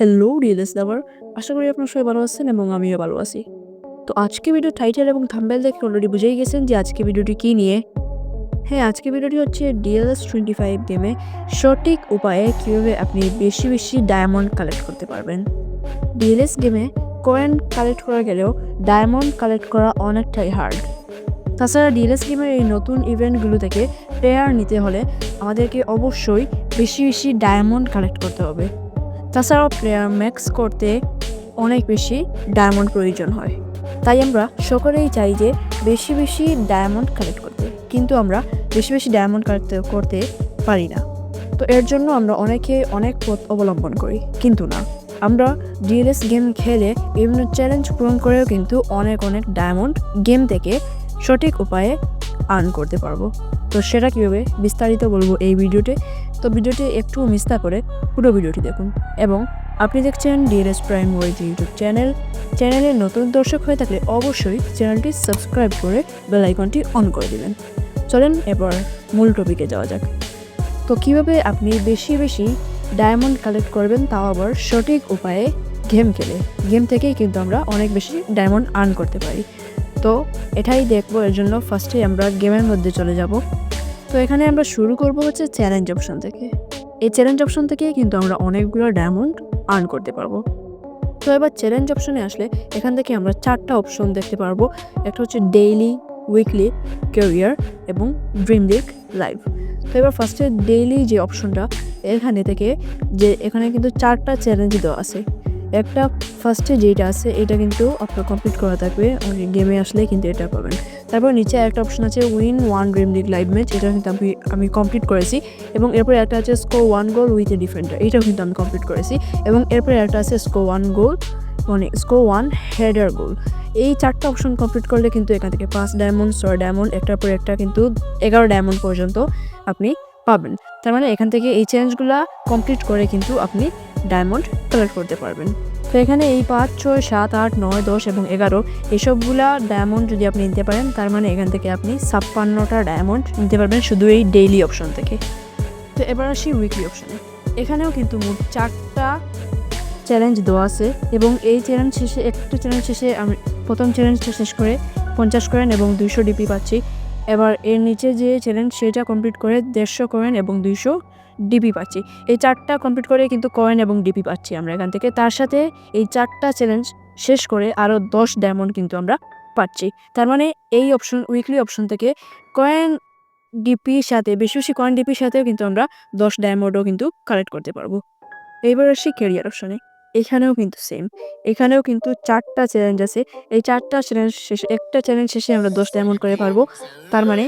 Hello রিয়েলেস লাভার আশা করি আপনার সবাই ভালো আছেন এবং আমিও ভালো আছি। তো আজকে ভিডিও টাইটেল এবং থাম্বেল দেখে অলরেডি বুঝেই গেছেন যে আজকে ভিডিওটি কী নিয়ে। হ্যাঁ আজকে ভিডিওটি হচ্ছে ডিএলএস টোয়েন্টি ফাইভ গেমে সঠিক উপায়ে কীভাবে আপনি বেশি বেশি ডায়মন্ড কালেক্ট করতে পারবেন। ডিএলএস গেমে কয়েন কালেক্ট করা গেলেও ডায়মন্ড কালেক্ট করা অনেকটাই হার্ড তাছাড়া ডিএলএস গেমের এই নতুন ইভেন্টগুলো থেকে প্লেয়ার নিতে হলে আমাদেরকে অবশ্যই বেশি বেশি ডায়মন্ড কালেক্ট করতে হবে। তাছাড়াও ম্যাক্স করতে অনেক বেশি ডায়মন্ড প্রয়োজন হয়। তাই আমরা সকলেই চাই যে বেশি বেশি ডায়মন্ড কালেক্ট করতে, কিন্তু আমরা বেশি বেশি ডায়মন্ড কালেক্ট করতে পারি না। তো এর জন্য আমরা অনেকে অনেক পথ অবলম্বন করি, কিন্তু না। আমরা ডিএলএস গেম খেলে বিভিন্ন চ্যালেঞ্জ পূরণ করেও কিন্তু অনেক অনেক ডায়মন্ড গেম থেকে সঠিক উপায়ে আর্ন করতে পারব। তো সেটা কীভাবে বিস্তারিত বলব এই ভিডিওতে তো ভিডিওটি একটু মিস না করে পুরো ভিডিওটি দেখুন। এবং আপনি দেখছেন DLS prime wise YouTube channel চ্যানেলের নতুন দর্শক হয়ে থাকলে অবশ্যই চ্যানেলটি সাবস্ক্রাইব করে বেল আইকনটি অন করে দেবেন। চলেন এবার মূল টপিকে যাওয়া যাক। তো কীভাবে আপনি বেশি বেশি ডায়মন্ড কালেক্ট করবেন তাও আবার সঠিক উপায়ে গেম খেলে। গেম থেকেই কিন্তু আমরা অনেক বেশি ডায়মন্ড আর্ন করতে পারি। তো এটাই দেখব, এর জন্য ফার্স্টে আমরা গেমের মধ্যে চলে যাব। তো এখানে আমরা শুরু করব হচ্ছে চ্যালেঞ্জ অপশন থেকে। এই চ্যালেঞ্জ অপশন থেকে কিন্তু আমরা অনেকগুলো ডায়মন্ড আর্ন করতে পারব। তো এবার চ্যালেঞ্জ অপশনে আসলে এখান থেকে আমরা চারটা অপশন দেখতে পারব। একটা হচ্ছে ডেইলি উইকলি ক্যারিয়ার এবং ড্রিম লিগ লাইভ তো এবার ফার্স্টে ডেইলি যে অপশনটা এখানে থেকে যে এখানে কিন্তু চারটা চ্যালেঞ্জ দেওয়া আছে। একটা ফার্স্টে যেটা আছে, এটা কিন্তু আপনার কমপ্লিট করা থাকবে। গেমে আসলে কিন্তু এটা পাবেন। তারপর নিচে একটা অপশন আছে win one dream league live match এটা কিন্তু আমি আমি কমপ্লিট করেছি। এবং এরপরে একটা আছে score one goal with a defender এটাও কিন্তু আমি কমপ্লিট করেছি। এবং এরপরে একটা আছে স্কোর ওয়ান গোল মানে স্কোর ওয়ান হেডার গোল এই চারটা অপশন কমপ্লিট করলে কিন্তু এখান থেকে পাঁচ ডায়মন্ড ছয় ডায়মন্ড একটার পর একটা কিন্তু এগারো ডায়মন্ড পর্যন্ত আপনি পাবেন। তার মানে এখান থেকে এই চ্যালেঞ্জগুলো কমপ্লিট করে কিন্তু আপনি ডায়মন্ড কালেক্ট করতে পারবেন। তো এখানে এই পাঁচ, ছয়, সাত, আট, নয়, দশ এবং এগারো, এসবগুলা ডায়মন্ড যদি আপনি নিতে পারেন, তার মানে এখান থেকে আপনি ছাপ্পান্নটা ডায়মন্ড নিতে পারবেন শুধু এই ডেইলি অপশন থেকে। তো এবার আসি উইকলি অপশনে। এখানেও কিন্তু মোট চারটা চ্যালেঞ্জ দেওয়া আছে এবং এই চ্যালেঞ্জ শেষে, একটা চ্যালেঞ্জ শেষে আমি প্রথম চ্যালেঞ্জটা শেষ করে পঞ্চাশ করেন এবং দুইশো ডিপি পাচ্ছি। এবার এর নিচে যে চ্যালেঞ্জ সেটা কমপ্লিট করে দেড়শো কয়েন এবং দুইশো ডিপি পাচ্ছি। এই চারটা কমপ্লিট করে কিন্তু কয়েন এবং ডিপি পাচ্ছি আমরা এখান থেকে। তার সাথে এই চারটা চ্যালেঞ্জ শেষ করে আরও দশ ডায়মন্ড কিন্তু আমরা পাচ্ছি। তার মানে এই অপশন উইকলি অপশন থেকে কয়েন ডিপির সাথে, বেশি বেশি কয়েন ডিপির সাথেও কিন্তু আমরা দশ ডায়মন্ডও কিন্তু কালেক্ট করতে পারব। এইবার আসি ক্যারিয়ার অপশনে এখানেও কিন্তু সেম এখানেও কিন্তু চারটা চ্যালেঞ্জ আছে। এই চারটা চ্যালেঞ্জ শেষে, একটা চ্যালেঞ্জ শেষে আমরা দশ ডায়মন্ড করে পারব। তার মানে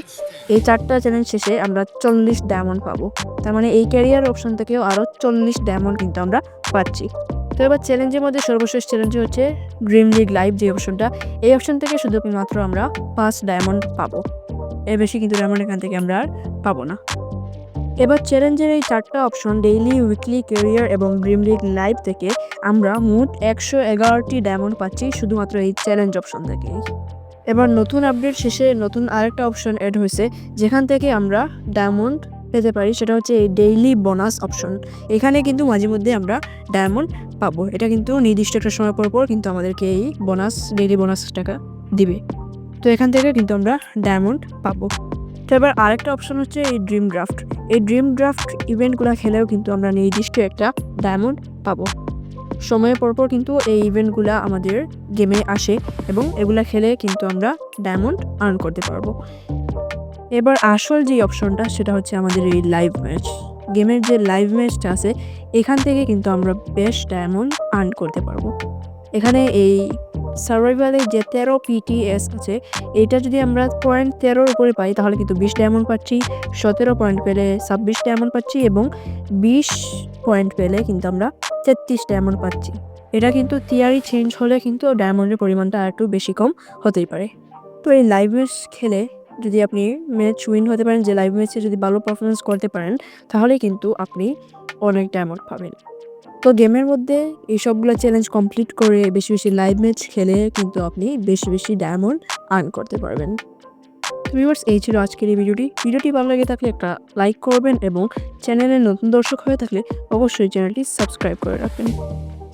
এই চারটা চ্যালেঞ্জ শেষে আমরা চল্লিশ ডায়মন্ড পাবো। তার মানে এই ক্যারিয়ার অপশন থেকেও আরও চল্লিশ ডায়মন্ড কিন্তু আমরা পাচ্ছি। তো এবার চ্যালেঞ্জের মধ্যে সর্বশেষ চ্যালেঞ্জ হচ্ছে ড্রিম লিগ লাইভ যে অপশনটা এই অপশন থেকে শুধু মাত্র আমরা পাঁচ ডায়মন্ড পাবো। এর বেশি কিন্তু ডায়মন্ড এখান থেকে আমরা আর পাবো না। এবার চ্যালেঞ্জের এই চারটা অপশন ডেইলি উইকলি কেরিয়ার এবং ড্রিম লিগ লাইভ থেকে আমরা মোট একশো এগারোটি ডায়মন্ড পাচ্ছি শুধুমাত্র এই চ্যালেঞ্জ অপশন থেকেই এবার নতুন আপডেট শেষে নতুন আরেকটা অপশন অ্যাড হয়েছে, যেখান থেকে আমরা ডায়মন্ড পেতে পারি, সেটা হচ্ছে এই ডেইলি বোনাস অপশন এখানে কিন্তু মাঝে মধ্যে আমরা ডায়মন্ড পাবো। এটা কিন্তু নির্দিষ্ট একটা সময় পর পর কিন্তু আমাদেরকে এই বোনাস ডেইলি বোনাস টাকা দিবে। তো এখান থেকে কিন্তু আমরা ডায়মন্ড পাবো। তো এবার আরেকটা অপশন হচ্ছে এই ড্রিম ড্রাফট এই ড্রিম ড্রাফট ইভেন্টগুলো খেলেও কিন্তু আমরা নির্দিষ্ট একটা ডায়মন্ড পাবো। সময়ের পরপর কিন্তু এই ইভেন্টগুলো আমাদের গেমে আসে এবং এগুলা খেলে কিন্তু আমরা ডায়মন্ড আর্ন করতে পারব। এবার আসল যে অপশনটা সেটা হচ্ছে আমাদের এই লাইভ ম্যাচ গেমের যে লাইভ ম্যাচটা আছে, এখান থেকে কিন্তু আমরা বেশ ডায়মন্ড আর্ন করতে পারব। এখানে এই সার্ভাইভালে যে তেরো পিটিএস আছে এটা যদি আমরা পয়েন্ট তেরোর উপরে পাই, তাহলে কিন্তু বিশ ডায়মন্ড পাচ্ছি, সতেরো পয়েন্ট পেলে ছাব্বিশ ডায়মন্ড পাচ্ছি এবং বিশ পয়েন্ট পেলে কিন্তু আমরা তেত্রিশ ডায়মন্ড পাচ্ছি। এটা কিন্তু টিয়ারি চেঞ্জ হলে কিন্তু ডায়মন্ডের পরিমাণটা আর একটু বেশি কম হতেই পারে। তো এই লাইভ ম্যাচ খেলে যদি আপনি ম্যাচ উইন হতে পারেন, যে লাইভ ম্যাচে যদি ভালো পারফরমেন্স করতে পারেন তাহলে কিন্তু আপনি অনেক ডায়মন্ড পাবেন। তো গেমের মধ্যে এই সবগুলো চ্যালেঞ্জ কমপ্লিট করে বেশি বেশি লাইভ ম্যাচ খেলে কিন্তু আপনি বেশি বেশি ডায়মন্ড আর্ন করতে পারবেন। ভিউয়ার্স এই ছিল আজকের এই ভিডিওটি। ভিডিওটি ভালো লেগে থাকলে একটা লাইক করবেন এবং চ্যানেলে নতুন দর্শক হয়ে থাকলে অবশ্যই চ্যানেলটি সাবস্ক্রাইব করে রাখবেন।